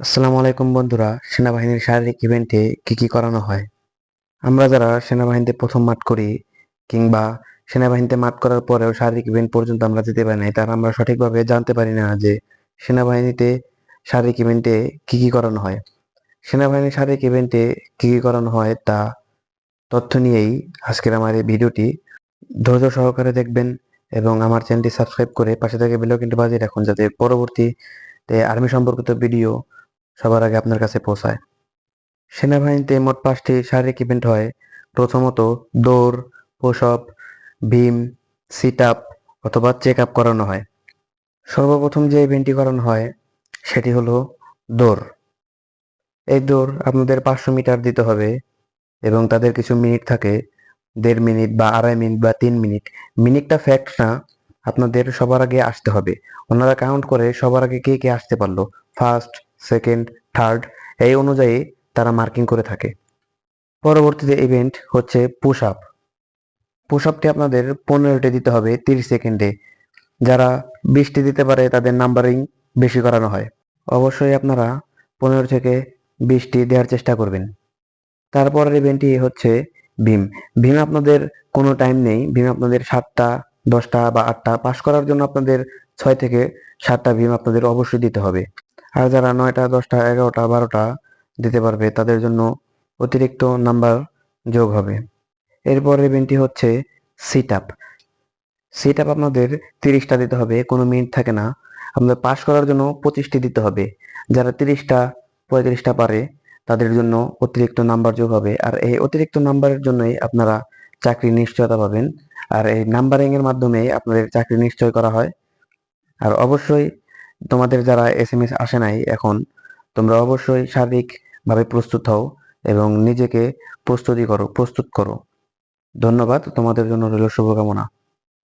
আসসালামু আলাইকুম বন্ধুরা, সেনাবাহিনীর শারীরিক ইভেন্টে কি কি করানো হয়? আমরা যারা সেনাবাহিনীতে প্রথম মাঠ করি কিংবা সেনাবাহিনীতে মাঠ করার পরেও শারীরিক ইভেন্ট পর্যন্ত আমরা যেতে পারি নাই, তার আমরা সঠিকভাবে জানতে পারি না যে সেনাবাহিনীতে শারীরিক ইভেন্টে কি কি করানো হয়। সেনাবাহিনীর শারীরিক ইভেন্টে কি কি করানো হয় তা তথ্য নিয়েই আজকের আমার এই ভিডিওটি। ধৈর্য সহকারে দেখবেন এবং আমার চ্যানেলটি সাবস্ক্রাইব করে পাশে থেকে বেলও কিন্তু বাজিয়ে রাখুন, যাতে পরবর্তীতে আর্মি সম্পর্কিত ভিডিও সবার আগে আপনার কাছে পৌঁছায়। সেনাবাহিনীতে মোট পাঁচটি শারীরিক ইভেন্ট হয়। প্রথমত দৌড় পুশ আপ ভীম সিট আপ অথবা চেক আপ করানো হয়। সর্বপ্রথম যে ইভেন্টটি করানো হয়, সেটি হলো দৌড়। এই দৌড় আপনাদের পাঁচশো মিটার দিতে হবে এবং তাদের কিছু মিনিট থাকে, দেড় মিনিট বা আড়াই মিনিট বা তিন মিনিট। মিনিটটা ফ্যাক্ট না, আপনাদের সবার আগে আসতে হবে। ওনারা কাউন্ট করে সবার আগে কে কে আসতে পারল। ফার্স্ট সেকেন্ড, থার্ড, এই অনুযায়ী তারা মার্কিং করে থাকে। পরবর্তীতে ইভেন্ট হচ্ছে পুশ আপ। পুশ আপটি আপনাদের পনেরোটি দিতে হবে তিরিশ সেকেন্ডে। যারা বিশটি দিতে পারে তাদের নাম্বারিং বেশি করানো হয়। অবশ্যই আপনারা পনেরো থেকে বিশটি দেওয়ার চেষ্টা করবেন। তারপরের ইভেন্টটি হচ্ছে ভীম। ভীম আপনাদের কোনো টাইম নেই। ভীম আপনাদের সাতটা, দশটা বা আটটা পাস করার জন্য আপনাদের ছয় থেকে সাতটা ভীম আপনাদের অবশ্যই দিতে হবে। আর যারা নয়টা, দশটা, এগারোটা, বারোটা দিতে পারবে, তাদের জন্য অতিরিক্ত নাম্বার যোগ হবে। এরপর ইভেন্টটি হচ্ছে সিট আপ সিট আপ আপনাদের তিরিশটা দিতে হবে, কোনো মিনিট থাকে না। আপনাদের পাস করার জন্য পঁচিশটি দিতে হবে। যারা তিরিশটা, পঁয়ত্রিশটা পারে, তাদের জন্য অতিরিক্ত নাম্বার যোগ হবে। আর এই অতিরিক্ত নাম্বারের জন্যই আপনারা চাকরি নিশ্চয়তা পাবেন। আর এই নাম্বারিং এর মাধ্যমে আপনাদের চাকরি নিশ্চয় করা হয়। আর অবশ্যই তোমাদের যারা এস এম এস আসে নাই এখন, তোমরা অবশ্যই শারীরিকভাবে প্রস্তুত হও এবং নিজেকে প্রস্তুতি করো, প্রস্তুত করো। ধন্যবাদ, তোমাদের জন্য রইল শুভকামনা।